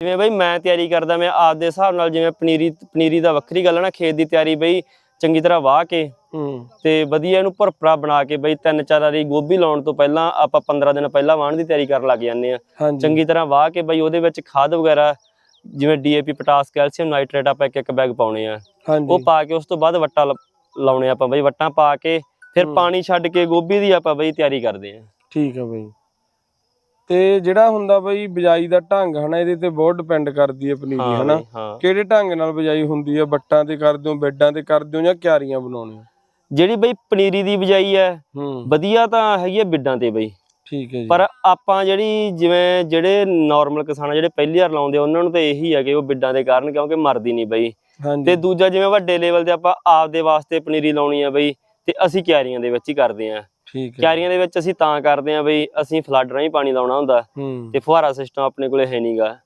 ਜਿਵੇਂ ਬਈ ਮੈਂ ਤਿਆਰੀ ਕਰਦਾ ਮੈਂ ਆਪ ਦੇ ਹਿਸਾਬ ਨਾਲ ਜਿਵੇਂ ਪਨੀਰੀ ਪਨੀਰੀ ਦਾ ਵੱਖਰੀ ਗੱਲ ਹੈ ਨਾ ਖੇਤ ਦੀ ਤਿਆਰੀ ਬਈ ਚੰਗੀ ਤਰ੍ਹਾਂ ਵਾਹ ਕੇ ਹੂੰ। ਤੇ ਵਧੀਆ ਇਹਨੂੰ ਭਰਪਰਾ ਬਣਾ ਕੇ ਬਈ ਤਿੰਨ ਚਾਰ ਵਾਰੀ ਗੋਭੀ ਲਾਉਣ ਤੋਂ ਪਹਿਲਾਂ ਆਪਾਂ 15 ਦਿਨ ਪਹਿਲਾਂ ਵਾਹਣ ਦੀ ਤਿਆਰੀ ਕਰਨ ਲੱਗ ਜਾਂਦੇ ਆ ਚੰਗੀ ਤਰ੍ਹਾਂ ਵਾਹ ਕੇ ਬਈ ਉਹਦੇ ਵਿੱਚ ਖਾਦ ਵਗੈਰਾ ਜਿਵੇਂ ਡੀਏਪੀ ਪੋਟਾਸ ਕੈਲਸ਼ੀਅਮ ਨਾਈਟ੍ਰੇਟ ਆਪਾਂ ਇੱਕ ਇੱਕ ਬੈਗ ਪਾਉਣੇ ਆ। ਉਹ ਪਾ ਕੇ ਉਸ ਤੋਂ ਬਾਅਦ ਵੱਟਾ ਲਾਉਣੇ ਆਪਾਂ ਬਈ। ਵੱਟਾਂ ਪਾ ਕੇ ਫਿਰ। ਪਾਣੀ ਛੱਡ ਕੇ ਗੋਭੀ ਦੀ ਆਪਾਂ ਬਈ ਤਿਆਰੀ ਕਰਦੇ ਆ ਠੀਕ ਆ ਬਈ। ਤੇ ਜਿਹੜਾ ਹੁੰਦਾ ਬਈ ਬਿਜਾਈ ਦਾ ਢੰਗ ਹਨਾ ਇਹਦੇ ਤੇ ਬਹੁਤ ਡਿਪੈਂਡ ਕਰਦੀ ਹੈ ਪਨੀਰੀ ਹਨਾ? ਕਿਹੜੇ ਢੰਗ ਨਾਲ ਬਿਜਾਈ ਹੁੰਦੀ ਹੈ? ਬੱਟਾਂ ਤੇ ਕਰਦੇ ਹੋ ਬੈੱਡਾਂ ਤੇ ਕਰਦੇ ਹੋ ਜਾਂ ਕਿਆਰੀਆਂ ਬਣਾਉਣੇ ਹੋ? ਜਿਹੜੀ ਬਈ ਪਨੀਰੀ ਦੀ ਬਿਜਾਈ ਹੈ ਵਧੀਆ ਤਾਂ ਹੈਗੀ ਹੈ ਬਿੱਡਾਂ ਤੇ ਬਈ। ਠੀਕ ਹੈ ਜੀ। ਪਰ ਆਪਾਂ ਜਿਹੜੀ ਜਿਵੇਂ ਜਿਹੜੇ ਨਾਰਮਲ ਕਿਸਾਨ ਜਿਹੜੇ ਪਹਿਲੀ ਵਾਰ ਲਾਉਂਦੇ ਉਹਨਾਂ ਨੂੰ ਤਾਂ ਇਹੀ ਹੈ ਕਿ ਉਹ ਬਿੱਡਾਂ ਦੇ ਕਾਰਨ ਕਿਉਂਕਿ ਮਰਦੀ ਨਹੀਂ ਬਈ। ਤੇ ਦੂਜਾ ਜਿਵੇਂ ਵੱਡੇ ਲੈਵਲ ਤੇ ਆਪਾਂ ਆਪਦੇ ਵਾਸਤੇ ਪਨੀਰੀ ਲਾਉਣੀ ਆ ਬਈ ਤੇ ਅਸੀਂ ਕਿਆਰੀਆਂ ਦੇ ਵਿੱਚ ਹੀ ਕਰਦੇ ਆ ਠੀਕ ਹੈ। ਕਿਆਰੀਆਂ ਦੇ ਵਿੱਚ ਅਸੀਂ ਤਾਂ ਕਰਦੇ ਆ ਬਈ ਅਸੀਂ ਫਲੱਡ ਰਾਹੀਂ ਪਾਣੀ ਲਾਉਣਾ ਹੁੰਦਾ ਤੇ ਫੁਹਾਰਾ ਸਿਸਟਮ ਆਪਣੇ ਕੋਲੇ ਹੈ ਨਹੀਂਗਾ